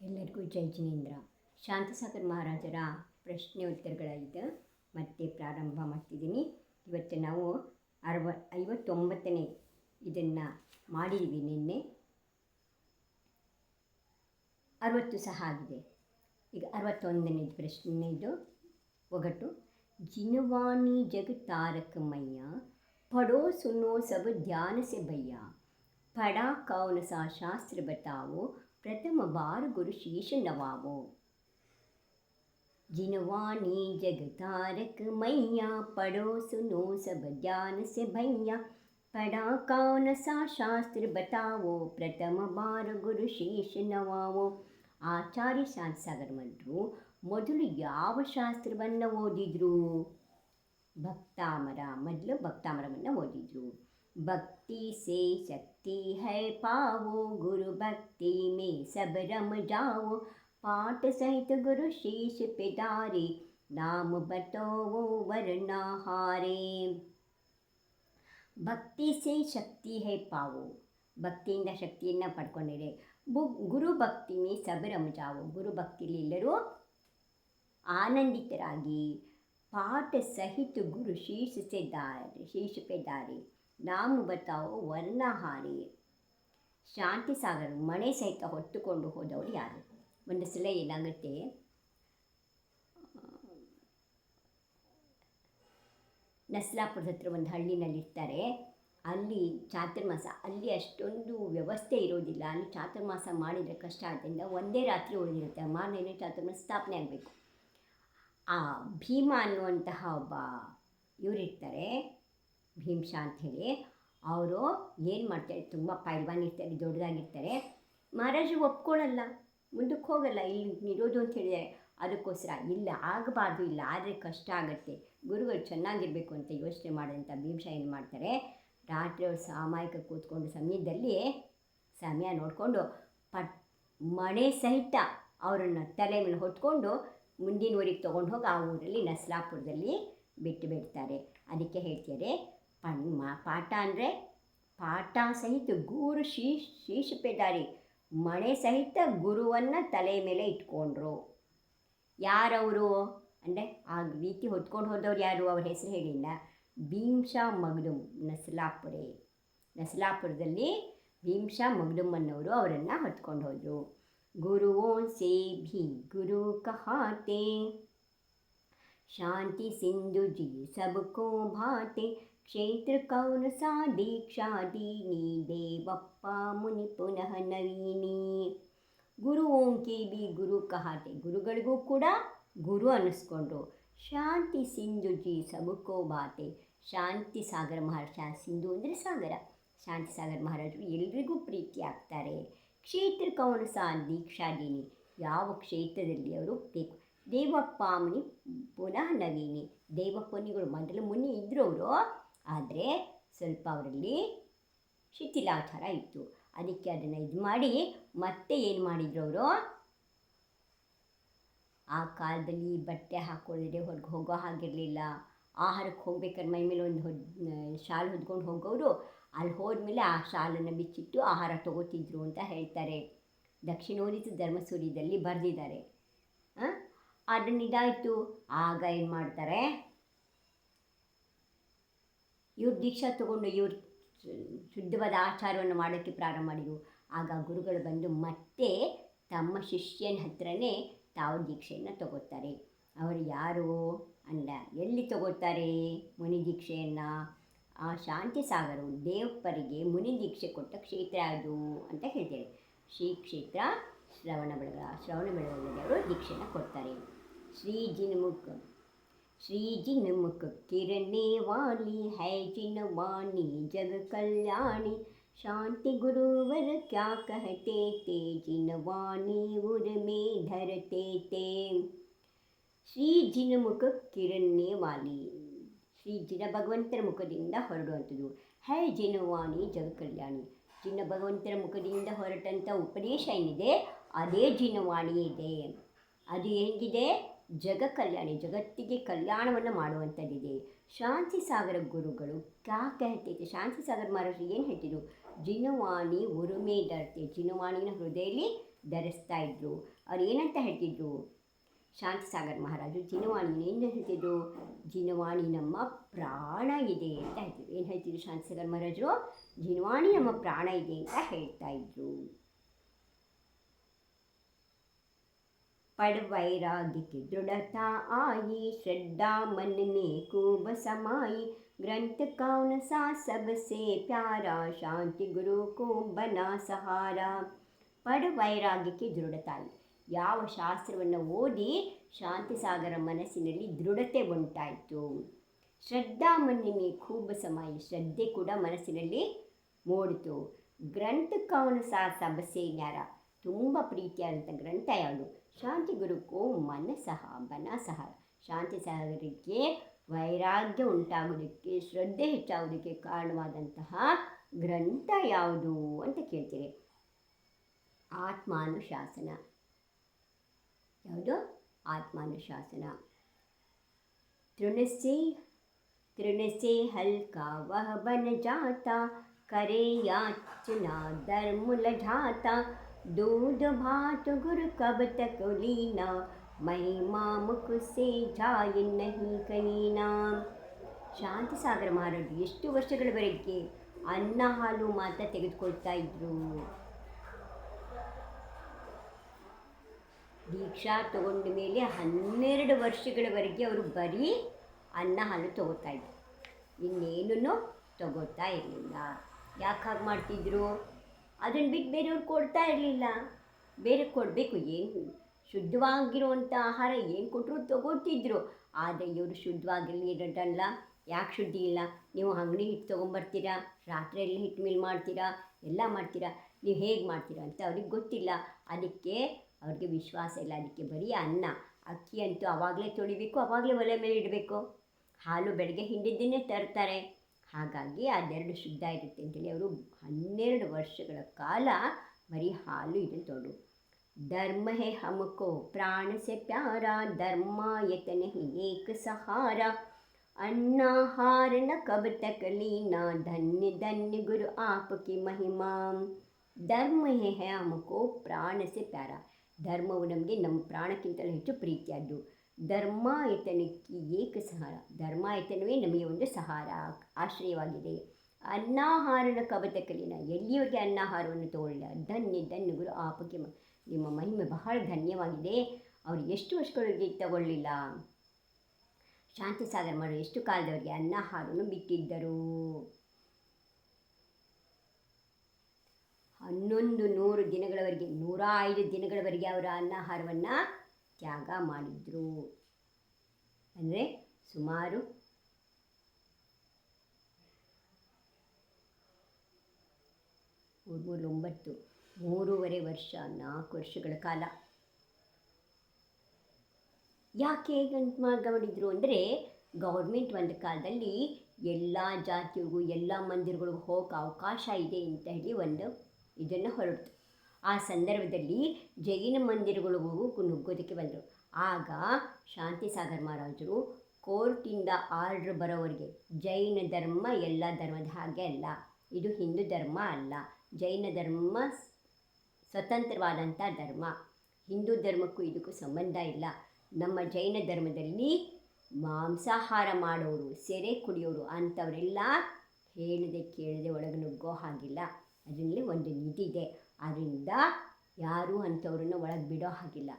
ಎಲ್ಲರಿಗೂ ಜೈ ಜಿನೇಂದ್ರ. ಶಾಂತಸಾಗರ್ ಮಹಾರಾಜರ ಪ್ರಶ್ನೆ ಉತ್ತರಗಳ ಮತ್ತೆ ಪ್ರಾರಂಭ ಮಾಡ್ತಿದ್ದೀನಿ. ಇವತ್ತು ನಾವು ಅರವ, ಐವತ್ತೊಂಬತ್ತನೇ ಇದನ್ನು ಮಾಡಿದ್ದೀವಿ ನಿನ್ನೆ. ಅರವತ್ತು ಸಹ ಆಗಿದೆ. ಈಗ ಅರವತ್ತೊಂದನೇ ಪ್ರಶ್ನೆ ಇದು. ಒಗಟು. ಜಿನವಾಣಿ ಮಯ್ಯ ಪಡೋ ಸುನೋ ಸಬ ಧ್ಯಾನ ಸೆ ಭಯ್ಯ, ಪಡಾ ಕೌನ ಸಾ ಶಾಸ್ತ್ರ ಬತಾವೋ शास्त्र बताओ प्रथम बार गुरु शीश नवाओ जिनवानी जग तारक मैया पढ़ो सुनो सब ध्यान से भैया पढ़ा कौन सा शास्त्र बताओ प्रथम बार गुरु शीश नवाओ ಆಚಾರ್ಯ ಶಾಂತಸಾಗರ್ ಮಂಟ್ರು ಮೊದಲು ಯಾವ ಶಾಸ್ತ್ರವನ್ನು ಓದಿದ್ರು ಭಕ್ತಾಮರ ಮೊದಲು ಭಕ್ತಾಮರವನ್ನು ಓದಿದ್ರು ಭಕ್ತಿ ಸೇ ಶಕ್ತಿ ಹೈ ಪಾವು, ಗುರು ಭಕ್ತಿ ಮೇ ಸಬ ರಮ ಜಾವು. ಪಾಠ ಸಹಿತ ಗುರು ಶೀಶ ಪಿದಾರಿ, ನಾಮ वरना हारे ಭಕ್ತಿ ಸೇ ಶಕ್ತಿ ಹೇ ಪಾವು. ಭಕ್ತಿಯಿಂದ ಶಕ್ತಿಯನ್ನು ಪಡ್ಕೊಂಡಿದೆ ಬು, ಗುರು ಭಕ್ತಿ ಮೇ ಸಬರಮ ಜಾವು. ಗುರು ಭಕ್ತಿಲಿ ಎಲ್ಲರೂ ಆನಂದಿತರಾಗಿ ಪಾಠ ಸಹಿತ ಗುರು ಶೀರ್ಷಿಸಿದ್ದಾರೆ ಶೀರ್ಷಿಸಿದ್ದಾರೆ ನಾಮ ಬತಾವು ವರ್ಣಹಾರಿ. ಶಾಂತಿ ಸಾಗರ ಮನೆ ಸಹಿತ ಹೊತ್ತುಕೊಂಡು ಹೋದವರು ಯಾರು? ಒಂದು ಸಲ ಏನಾಗುತ್ತೆ? ನಸ್ಲಾಪುರದ ಹತ್ರ ಒಂದು ಹಳ್ಳಿನಲ್ಲಿರ್ತಾರೆ. ಅಲ್ಲಿ ಚಾತುರ್ಮಾಸ, ಅಲ್ಲಿ ಅಷ್ಟೊಂದು ವ್ಯವಸ್ಥೆ ಇರೋದಿಲ್ಲ. ಅಲ್ಲಿ ಚಾತುರ್ಮಾಸ ಮಾಡಿದರೆ ಕಷ್ಟ. ಆದ್ದರಿಂದ ಒಂದೇ ರಾತ್ರಿ ಉಳಿದಿರುತ್ತೆ. ಮಾರನೇ ಚಾತುರ್ಮಾಸ ಸ್ಥಾಪನೆ ಆಗಬೇಕು. ಆ ಭೀಮ ಅನ್ನುವಂತಹ ಒಬ್ಬ ಇವರಿರ್ತಾರೆ. ಭೀಮ್ಶ ಅಂಥೇಳಿ. ಅವರು ಏನು ಮಾಡ್ತಾರೆ, ತುಂಬ ಪೈಲ್ವಾನ್ ಇರ್ತಾರೆ, ದೊಡ್ಡದಾಗಿರ್ತಾರೆ. ಮಹಾರಾಜರು ಒಪ್ಕೊಳ್ಳಲ್ಲ ಮುಂದಕ್ಕೆ ಹೋಗಲ್ಲ, ಇಲ್ಲಿ ಇರೋದು ಅಂತ ಹೇಳಿದರೆ ಅದಕ್ಕೋಸ್ಕರ ಇಲ್ಲ, ಆಗಬಾರ್ದು ಇಲ್ಲ, ಆದರೆ ಕಷ್ಟ ಆಗುತ್ತೆ. ಗುರುಗಳು ಚೆನ್ನಾಗಿರಬೇಕು ಅಂತ ಯೋಚನೆ ಮಾಡೋಂಥ ಭೀಮ್ಶ ಏನು ಮಾಡ್ತಾರೆ, ರಾತ್ರಿ ಅವ್ರು ಸಾಮಾಯಿಕ ಕೂತ್ಕೊಂಡು ಸಮಯದಲ್ಲಿ, ಸಮಯ ನೋಡಿಕೊಂಡು ಪಟ್, ಮಣೆ ಸಹಿತ ಅವರನ್ನು ತಲೆ ಮೇಲೆ ಹೊತ್ಕೊಂಡು ಮುಂದಿನ ಊರಿಗೆ ತೊಗೊಂಡು ಹೋಗಿ ಆ ಊರಲ್ಲಿ ನಸ್ಲಾಪುರದಲ್ಲಿ ಬಿಟ್ಟು ಬಿಡ್ತಾರೆ. ಅದಕ್ಕೆ ಹೇಳ್ತಾರೆ ಪಣ್ ಮಾ ಪಾಠ ಅಂದರೆ ಪಾಠ ಸಹಿತ ಗುರು ಶೀಶ್ ಶೀಶಪೇದಾರಿ ಮಣೆ ಸಹಿತ ಗುರುವನ್ನು ತಲೆ ಮೇಲೆ ಇಟ್ಕೊಂಡ್ರು. ಯಾರವರು ಅಂದರೆ ಆ ರೀತಿ ಹೊತ್ಕೊಂಡು ಹೋದವ್ರು ಯಾರು? ಅವ್ರ ಹೆಸರು ಹೇಳಿಲ್ಲ ಭೀಮ್ಷಾ ಮಗ್ದುಮ್ ನಸಲಾಪುರೆ. ನಸಲಾಪುರದಲ್ಲಿ ಭೀಮ್ಷಾ ಮಗ್ದುಮ್ ಅನ್ನೋರು ಅವರನ್ನು ಹೊತ್ಕೊಂಡು ಹೋದರು. ಗುರುವೋ ಸೇ ಭಿ ಗುರು ಕಹಾತೆ. ಶಾಂತಿ सिंधु जी सबको भाते ಕ್ಷೇತ್ರ कौन सा ದೀಕ್ಷಾ ದೀನಿ, ದೇವಪ್ಪ ಮುನಿ ಪುನಃ ನವೀನಿ. ಗುರು ಓಂಕಿ ಬಿ, ಗುರು ಕಹಾತೆ ಗುರುಗಳಿಗೂ ಕೂಡ ಗುರು ಅನ್ನಿಸ್ಕೊಂಡ್ರು. ಶಾಂತಿ ಸಿಂಧು ಜಿ ಸಬುಕೋ ಬಾತೆ ಶಾಂತಿ ಸಾಗರ ಮಹಾರಾಜ ಸಿಂಧು ಅಂದರೆ ಸಾಗರ. ಶಾಂತಿ ಸಾಗರ ಮಹಾರಾಜರು ಎಲ್ರಿಗೂ ಪ್ರೀತಿ ಆಗ್ತಾರೆ. ಕ್ಷೇತ್ರ सा ಸಹ ದೀಕ್ಷಾದೀನಿ ಯಾವ ಕ್ಷೇತ್ರದಲ್ಲಿ ಅವರು ಬೇಕು? ದೇವಪ್ಪ ಮುನಿ ಪುನಃ ನವೀನಿ. ದೇವಪ್ಪನಿಗಳು ಮೊದಲು ಮುನಿ ಅವರು ಆದರೆ ಸ್ವಲ್ಪ ಅವರಲ್ಲಿ ಶಿಥಿಲಾಚಾರ ಇತ್ತು. ಅದಕ್ಕೆ ಅದನ್ನು ಇದು ಮಾಡಿ ಮತ್ತೆ ಏನು ಮಾಡಿದ್ರು ಅವರು? ಆ ಕಾಲದಲ್ಲಿ ಬಟ್ಟೆ ಹಾಕ್ಕೊಳ್ಳದೆ ಹೊರಗೆ ಹೋಗೋ ಹಾಗಿರಲಿಲ್ಲ. ಆಹಾರಕ್ಕೆ ಹೋಗ್ಬೇಕಾದ್ರೆ ಮೈ ಮೇಲೆ ಒಂದು ಹೊದ್ ಶಾಲು ಹೊದ್ಕೊಂಡು ಹೋಗೋರು ಅಲ್ಲಿ ಹೋದ್ಮೇಲೆ ಆ ಶಾಲನ್ನು ಬಿಚ್ಚಿಟ್ಟು ಆಹಾರ ತಗೋತಿದ್ರು ಅಂತ ಹೇಳ್ತಾರೆ. ದಕ್ಷಿಣೋದಿತ ಧರ್ಮಸೂರಿದಲ್ಲಿ ಬರೆದಿದ್ದಾರೆ. ಅದನ್ನ ಇದಾಯಿತು. ಆಗ ಏನು ಮಾಡ್ತಾರೆ? ಇವ್ರು ದೀಕ್ಷಾ ತಗೊಂಡು ಇವ್ರು ಶುದ್ಧವಾದ ಆಚಾರವನ್ನು ಮಾಡೋಕ್ಕೆ ಪ್ರಾರಂಭ ಮಾಡಿದರು. ಆಗ ಗುರುಗಳು ಬಂದು ಮತ್ತೆ ತಮ್ಮ ಶಿಷ್ಯನ ಹತ್ರನೇ ತಾವು ದೀಕ್ಷೆಯನ್ನು ತಗೋತಾರೆ. ಅವರು ಯಾರು? ಅಂದ ಎಲ್ಲಿ ತಗೋತಾರೆ ಮುನಿ ದೀಕ್ಷೆಯನ್ನು? ಆ ಶಾಂತಿ ಸಾಗರವು ದೇವಪ್ಪರಿಗೆ ಮುನಿ ದೀಕ್ಷೆ ಕೊಟ್ಟ ಕ್ಷೇತ್ರ ಅದು ಅಂತ ಹೇಳ್ತಾರೆ ಶ್ರೀ ಕ್ಷೇತ್ರ ಶ್ರವಣ ಬೆಳಗ, ಶ್ರವಣ ಬೆಳಗಲ್ಲಿ ಅವರು ದೀಕ್ಷೆಯನ್ನು ಕೊಡ್ತಾರೆ. ಶ್ರೀ ಜಿನ್ಮುಖ श्री जिन मुख किरने वाली है जिन वाणी जग कल्याणी शांति गुरुवर क्या कहते ते जिन वाणी उर में धरते ते ಶ್ರೀ ಜಿನಮುಖ ಕಿರಣ್ಯ ವಾಲಿ ಶ್ರೀ ಜಿನ ಭಗವಂತರ ಮುಖದಿಂದ ಹೊರಡುವಂಥದ್ದು ಹೈ ಜಿನವಾಣಿ ಜಗ ಕಲ್ಯಾಣಿ ಜಿನ ಭಗವಂತರ ಮುಖದಿಂದ ಹೊರಟಂಥ ಉಪದೇಶ ಏನಿದೆ ಅದೇ ಜಿನವಾಣಿ ಇದೆ ಅದು ಹೇಗಿದೆ ಜಗ ಕಲ್ಯಾಣಿ ಜಗತ್ತಿಗೆ ಕಲ್ಯಾಣವನ್ನು ಮಾಡುವಂಥದ್ದಿದೆ. ಶಾಂತಿ ಸಾಗರ ಗುರುಗಳು ಯಾಕೆ ಹೇಳ್ತೈತೆ ಶಾಂತಿ ಸಾಗರ ಮಹಾರಾಜರು ಏನು ಹೇಳ್ತಿದ್ರು? ಜಿನವಾಣಿ ಉರುಮೆ ದರ್ತೆ ಜಿನವಾಣಿನ ಹೃದಯಲ್ಲಿ ಧರಿಸ್ತಾ ಇದ್ರು. ಅವ್ರು ಏನಂತ ಹೇಳ್ತಿದ್ರು? ಶಾಂತಿ ಸಾಗರ್ ಮಹಾರಾಜರು ಜಿನವಾಣಿನ ಏನು ಹೇಳ್ತಿದ್ರು? ಜಿನವಾಣಿ ನಮ್ಮ ಪ್ರಾಣ ಇದೆ ಅಂತ ಹೇಳ್ತಿದ್ರು. ಏನು ಹೇಳ್ತಿದ್ರು ಶಾಂತಸಾಗರ್ ಮಹಾರಾಜರು? ಜಿನವಾಣಿ ನಮ್ಮ ಪ್ರಾಣ ಇದೆ ಅಂತ ಹೇಳ್ತಾ ಇದ್ರು. पढ़ वैराग्य की दृढ़ता आई श्रद्धा मन में खूब समाई ग्रंथ कौन सा सबसे प्यारा शांति गुरु को बना सहारा ಪಡ್ ವೈರಾಗ್ಯಕ್ಕೆ ದೃಢತಾಯಿ ಯಾವ ಶಾಸ್ತ್ರವನ್ನು ಓದಿ ಶಾಂತಿಸಾಗರ ಮನಸ್ಸಿನಲ್ಲಿ ದೃಢತೆ ಉಂಟಾಯಿತು ಶ್ರದ್ಧಾ ಮನ್ನಿಮೆ ಖೂಬ ಸಮಾಯಿ ಶ್ರದ್ಧೆ ಕೂಡ ಮನಸ್ಸಿನಲ್ಲಿ ಮೂಡಿತು ಗ್ರಂಥ ಕವನ ಸಹ ಸಬಸೆ ನ್ಯಾರ ತುಂಬ ಪ್ರೀತಿಯಾದಂಥ ಗ್ರಂಥ ಯಾವುದು? ಶಾಂತಿ ಗುರುಕ್ಕೂ ಮನಸ್ಸಹ ಬನಸಹ ಶಾಂತಿ ಸಾಗರಕ್ಕೆ ವೈರಾಗ್ಯ ಉಂಟಾಗೋದಕ್ಕೆ ಶ್ರದ್ಧೆ ಹೆಚ್ಚಾಗೋದಕ್ಕೆ ಕಾರಣವಾದಂತಹ ಗ್ರಂಥ ಯಾವುದು ಅಂತ ಕೇಳ್ತೀರಿ ಆತ್ಮಾನುಶಾಸನ. ಯಾವುದು? ಆತ್ಮಾನುಶಾಸನ. ತೃಣಸೆ ತೃಣಸೆ ಹಲ್ಕ ವಹ ಬನ ಜಾತ ಕರೆಯಾಚನಾ ಧರ್ಮುಲ ಜಾತ दूध भात गुर कब तक लीना महिमा मुख से जाय नहीं ಕೈನಾ ಶಾಂತಿಸಾಗರ ಮಹಾರಾಜರು ಎಷ್ಟು ವರ್ಷಗಳವರೆಗೆ ಅನ್ನ ಹಾಲು ಮಾತ್ರ ತೆಗೆದುಕೊಳ್ತಾ ಇದ್ರು ದೀಕ್ಷಾ ತಗೊಂಡ ಮೇಲೆ ಹನ್ನೆರಡು ವರ್ಷಗಳವರೆಗೆ ಅವರು ಬರೀ ಅನ್ನ ಹಾಲು ತಗೋತಾ ಇದ್ರು ಇನ್ನೇನೂ ತಗೋತಾ ಇರಲಿಲ್ಲ ಯಾಕೆ ಹಾಗೆ ಮಾಡ್ತಿದ್ರು ಅದನ್ನು ಬಿಟ್ಟು ಬೇರೆಯವ್ರು ಕೊಡ್ತಾ ಇರಲಿಲ್ಲ. ಬೇರೆ ಕೊಡಬೇಕು, ಏನು ಶುದ್ಧವಾಗಿರುವಂಥ ಆಹಾರ ಏನು ಕೊಟ್ಟರು ತಗೋತಿದ್ರು ಆದರೆ ಇವರು ಶುದ್ಧವಾಗಿರಲಿರಲ್ಲ ಯಾಕೆ ಶುದ್ಧಿ ಇಲ್ಲ? ನೀವು ಅಂಗಡಿ ಹಿಟ್ಟು ತೊಗೊಂಬರ್ತೀರಾ? ರಾತ್ರಿಯಲ್ಲಿ ಹಿಟ್ಟು ಮಿಲ್ ಮಾಡ್ತೀರಾ? ಎಲ್ಲ ಮಾಡ್ತೀರಾ? ನೀವು ಹೇಗೆ ಮಾಡ್ತೀರಾ ಅಂತ ಅವ್ರಿಗೆ ಗೊತ್ತಿಲ್ಲ. ಅದಕ್ಕೆ ಅವ್ರಿಗೆ ವಿಶ್ವಾಸ ಇಲ್ಲ. ಅದಕ್ಕೆ ಬರೀ ಅನ್ನ. ಅಕ್ಕಿ ಅಂತೂ ಆವಾಗಲೇ ತೊಳಿಬೇಕು ಆವಾಗಲೇ ಒಲೆ ಮೇಲೆ ಇಡಬೇಕು. ಹಾಲು ಬೆಳಗ್ಗೆ ಹಿಂಡಿದ್ದನ್ನೇ ತರ್ತಾರೆ. ಹಾಗಾಗಿ ಅದೆರಡು ಶುದ್ಧ ಇರುತ್ತೆ ಅಂತೇಳಿ ಅವರು ಹನ್ನೆರಡು ವರ್ಷಗಳ ಕಾಲ ಬರೀ ಹಾಲು ಇದನ್ನು ತೊಗೊಂಡು ಧರ್ಮ ಹೇ ಹಮಕೋ ಪ್ರಾಣ ಸೆ ಪ್ಯಾರ ಧರ್ಮ ಯತನ ಹಿ ಏಕ ಸಹಾರ अन्नाहार न कब तक लीना धन्य धन्य गुरु आपकी महिमा ಧರ್ಮ ಹೇ ಹೇ हमको ಪ್ರಾಣ ಸೆ ಪ್ಯಾರ ಧರ್ಮವು ನಮಗೆ ನಮ್ಮ ಪ್ರಾಣಕ್ಕಿಂತಲೂ ಹೆಚ್ಚು ಪ್ರೀತಿಯಾದ್ದು ಧರ್ಮಾಯತನಕ್ಕೆ ಏಕ ಸಹಾರ. ಧರ್ಮಾಯತನವೇ ನಮಗೆ ಒಂದು ಸಹಾರ. ಆಶ್ರಯವಾಗಿದೆ. ಅನ್ನಾಹಾರನ ಕಬತ ಕಲಿನ. ಎಲ್ಲಿಯವರೆಗೆ ಅನ್ನಾಹಾರವನ್ನು ತಗೊಳ್ಳ? ಧನ್ಯ ಧನ್ಯ ಗುರು. ಆಪಕ್ಕೆ ನಿಮ್ಮ ಮಹಿಮೆ ಬಹಳ ಧನ್ಯವಾಗಿದೆ. ಅವರು ಎಷ್ಟು ವರ್ಷಗಳವರೆಗೆ ತಗೊಳ್ಳಿಲ್ಲ? ಶಾಂತಿ ಸಾಗರ ಮಾಡೋ. ಎಷ್ಟು ಕಾಲದವರೆಗೆ ಅನ್ನಾಹಾರವನ್ನು ಬಿಟ್ಟಿದ್ದರು? ಹನ್ನೊಂದು ನೂರು ದಿನಗಳವರೆಗೆ ನೂರ ಐದು ದಿನಗಳವರೆಗೆ ಅವರ ಅನ್ನಾಹಾರವನ್ನು ತ್ಯಾಗ ಮಾಡಿದರು. ಅಂದರೆ ಸುಮಾರು ಮೂರು ಒಂಬತ್ತು ಮೂರುವರೆ ವರ್ಷ, ನಾಲ್ಕು ವರ್ಷಗಳ ಕಾಲ. ಯಾಕೆ ಹೇಗಂತ ಮಾಡಿದ್ರು ಅಂದರೆ ಗೌರ್ಮೆಂಟ್ ಒಂದು ಕಾಲದಲ್ಲಿ ಎಲ್ಲ ಜಾತಿಗೂ ಎಲ್ಲ ಮಂದಿರಗಳಿಗೂ ಹೋಗೋಕೆ ಅವಕಾಶ ಇದೆ ಅಂತ ಹೇಳಿ ಒಂದು ಇದನ್ನು ಹೊರಡ್ತು. ಆ ಸಂದರ್ಭದಲ್ಲಿ ಜೈನ ಮಂದಿರಗಳಿಗೂ ನುಗ್ಗೋದಕ್ಕೆ ಬಂದರು. ಆಗ ಶಾಂತಿಸಾಗರ್ ಮಹಾರಾಜರು ಕೋರ್ಟಿಂದ ಆರ್ಡ್ರ್ ಬರೋವರೆಗೆ ಜೈನ ಧರ್ಮ ಎಲ್ಲ ಧರ್ಮದ ಹಾಗೆ ಅಲ್ಲ, ಇದು ಹಿಂದೂ ಧರ್ಮ ಅಲ್ಲ, ಜೈನ ಧರ್ಮ ಸ್ವತಂತ್ರವಾದಂಥ ಧರ್ಮ, ಹಿಂದೂ ಧರ್ಮಕ್ಕೂ ಇದಕ್ಕೂ ಸಂಬಂಧ ಇಲ್ಲ. ನಮ್ಮ ಜೈನ ಧರ್ಮದಲ್ಲಿ ಮಾಂಸಾಹಾರ ಮಾಡೋರು, ಸೆರೆ ಕುಡಿಯೋರು ಅಂಥವರೆಲ್ಲ ಹೇಳಿದೆ ಕೇಳದೆ ಒಳಗೆ ನುಗ್ಗೋ ಹಾಗಿಲ್ಲ. ಅದರಲ್ಲಿ ಒಂದು ನಿಧಿ ಇದೆ ಆದ್ದರಿಂದ ಯಾರೂ ಅಂಥವ್ರನ್ನ ಒಳಗೆ ಬಿಡೋ ಹಾಗಿಲ್ಲ.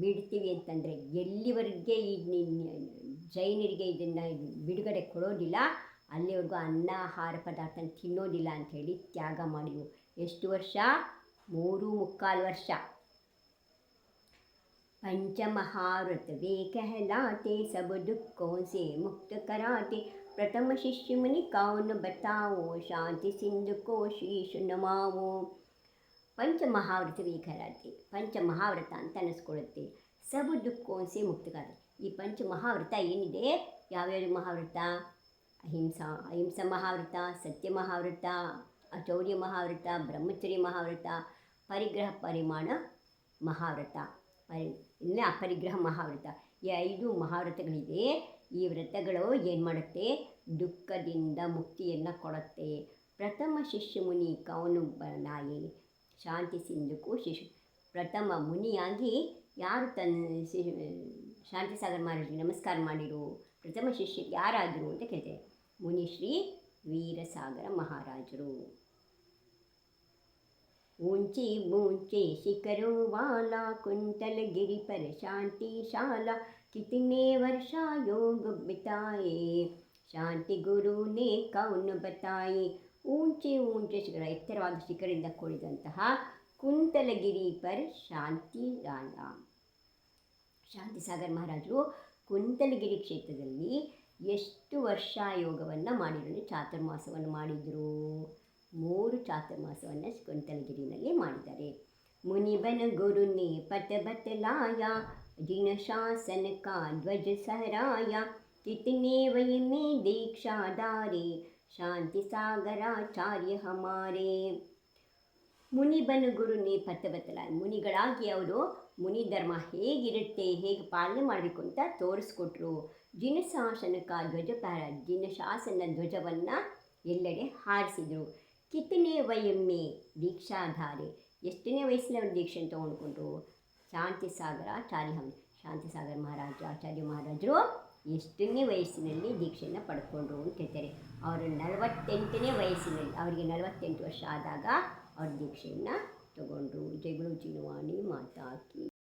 ಬಿಡ್ತೀವಿ ಅಂತಂದರೆ ಎಲ್ಲಿವರೆಗೆ ಈ ಜೈನರಿಗೆ ಇದನ್ನು ಬಿಡುಗಡೆ ಕೊಡೋದಿಲ್ಲ, ಅಲ್ಲಿವರೆಗೂ ಅನ್ನ, ಆಹಾರ ಪದಾರ್ಥ ತಿನ್ನೋದಿಲ್ಲ ಅಂಥೇಳಿ ತ್ಯಾಗ ಮಾಡಿದ್ರು. ಎಷ್ಟು ವರ್ಷ? ಮೂರು ಮುಕ್ಕಾಲು ವರ್ಷ. पंचमहाव्रत ಕಹಲಾತೆ ಸಬ ದುಃಖೋಸೆ ಮುಕ್ತ ಕರಾತೆ. ಪ್ರಥಮ कराते प्रथम शिष्य मुनि ಶಾಂತಿ बताओ शांति सिंधु ಪಂಚಮಹಾವ್ರತವೇ ಕರಾತೆ ಪಂಚಮಹಾವ್ರತ ಅಂತ ಅನ್ನಿಸ್ಕೊಳ್ಳುತ್ತೆ ಸಬು ದುಃಖೋನ್ಸೆ ಮುಕ್ತಗಾರ ಈ ಪಂಚಮಹಾವ್ರತ ಏನಿದೆ? ಯಾವ್ಯಾವ ಮಹಾವ್ರತ? ಅಹಿಂಸಾ ಅಹಿಂಸಾ ಮಹಾವ್ರತ, ಸತ್ಯ ಮಹಾವ್ರತ, ಅಚೌರ್ಯ ಮಹಾವ್ರತ, ಬ್ರಹ್ಮಚರ್ಯ ಮಹಾವ್ರತ, ಪರಿಗ್ರಹ ಪರಿಮಾಣ ಮಹಾವ್ರತ. ಪರಿ, ಇಲ್ಲ ಪರಿಗ್ರಹ ಮಹಾವ್ರತ. ಈ ಐದು ಮಹಾವ್ರತಗಳಿದೆ. ಈ ವ್ರತಗಳು ಏನು ಮಾಡುತ್ತೆ? ದುಃಖದಿಂದ ಮುಕ್ತಿಯನ್ನು ಕೊಡುತ್ತೆ. ಪ್ರಥಮ ಶಿಷ್ಯ ಮುನಿ ಕವನು ನಾಯಿ ಶಾಂತಿ ಸಿಂಧುಕು ಶಿಶು ಪ್ರಥಮ ಮುನಿಯಾಗಿ ಯಾರು ತನ್ನ ಶಿ ಶಾಂತಿಸಾಗರ್ ಮಹಾರಾಜರಿಗೆ ನಮಸ್ಕಾರ ಮಾಡಿರು ಪ್ರಥಮ ಶಿಷ್ಯರು ಯಾರಾದರು ಅಂತ ಕೇಳ್ತೇವೆ ಮುನಿ ಶ್ರೀ ವೀರಸಾಗರ ಮಹಾರಾಜರು ऊंचे ऊंचे शिखरों वाला कुंतल गिरि पर शांतिशाला कितने वर्षा योग बिताए ಶಾಂತಿ ಗುರುನೇ ಕೌನ್ ಬತಾಯಿ ಊಂಚೆ ಊಂಚೆ ಶಿಖರ, ಎತ್ತರವಾದ ಶಿಖರದಿಂದ ಕೂಡಿದಂತಹ ಕುಂತಲಗಿರಿ ಪರ್ ಶಾಂತಿ ರಾಣ ಶಾಂತಿ ಸಾಗರ್ ಮಹಾರಾಜರು ಕುಂತಲಗಿರಿ ಕ್ಷೇತ್ರದಲ್ಲಿ ಎಷ್ಟು ವರ್ಷ ಯೋಗವನ್ನು ಮಾಡಿದ್ರು? ಚಾತುರ್ಮಾಸವನ್ನು ಮಾಡಿದರು. ಮೂರು ಚಾತುರ್ಮಾಸವನ್ನು ಕುಂತಲಗಿರಿನಲ್ಲಿ ಮಾಡಿದ್ದಾರೆ. ಮುನಿಬನ ಗುರುನಿ ಪಟ ಬತಲಾಯ ದಿನ ಶಾಸನ ಕಾ ಧ್ವಜ ಸಹರಾಯ ಕಿತನೆ ವಯ ಮೇ ದೀಕ್ಷಾಧಾರಿ ಶಾಂತಿ ಸಾಗರಾಚಾರ್ಯ ಹಮಾರೆ. ಮುನಿಬನ್ ಗುರು ನೀ ಪತ್ತೆ ಮುನಿಗಳಾಗಿ ಅವರು ಮುನಿ ಧರ್ಮ ಹೇಗಿರುತ್ತೆ, ಹೇಗೆ ಪಾಲನೆ ಮಾಡಬೇಕು ಅಂತ ತೋರಿಸ್ಕೊಟ್ರು. ಜಿನಶಾಸನಕ ಧ್ವಜಪಾರ ಜಿನಶಾಸನ ಧ್ವಜವನ್ನು ಎಲ್ಲೆಡೆ ಹಾರಿಸಿದರು. ಕಿತ್ತನೇ ವಯಮ್ಮೆ ದೀಕ್ಷಾಧಾರೆ. ಎಷ್ಟನೇ ವಯಸ್ಸಿನವರು ದೀಕ್ಷೆ ತೊಗೊಂಡ್ಕೊಂಡ್ರು. ಶಾಂತಿ ಸಾಗರ ಚಾರಿಹಮ್ ಶಾಂತಿ ಸಾಗರ್ ಮಹಾರಾಜ, ಆಚಾರ್ಯ ಮಹಾರಾಜರು. ಎಷ್ಟನೇ ವಯಸ್ಸಿನಲ್ಲಿ ದೀಕ್ಷೆಯನ್ನು ಪಡ್ಕೊಂಡ್ರು ಅಂತ ಹೇಳ್ತಾರೆ. ಅವರು ನಲವತ್ತೆಂಟನೇ ವಯಸ್ಸಿನಲ್ಲಿ, ಅವರಿಗೆ ನಲವತ್ತೆಂಟು ವರ್ಷ ಆದಾಗ ಅವ್ರ ದೀಕ್ಷೆಯನ್ನು ತಗೊಂಡ್ರು. ಜಗಳು ಚಿನುವಾಣಿ ಮಾತಾಕಿ.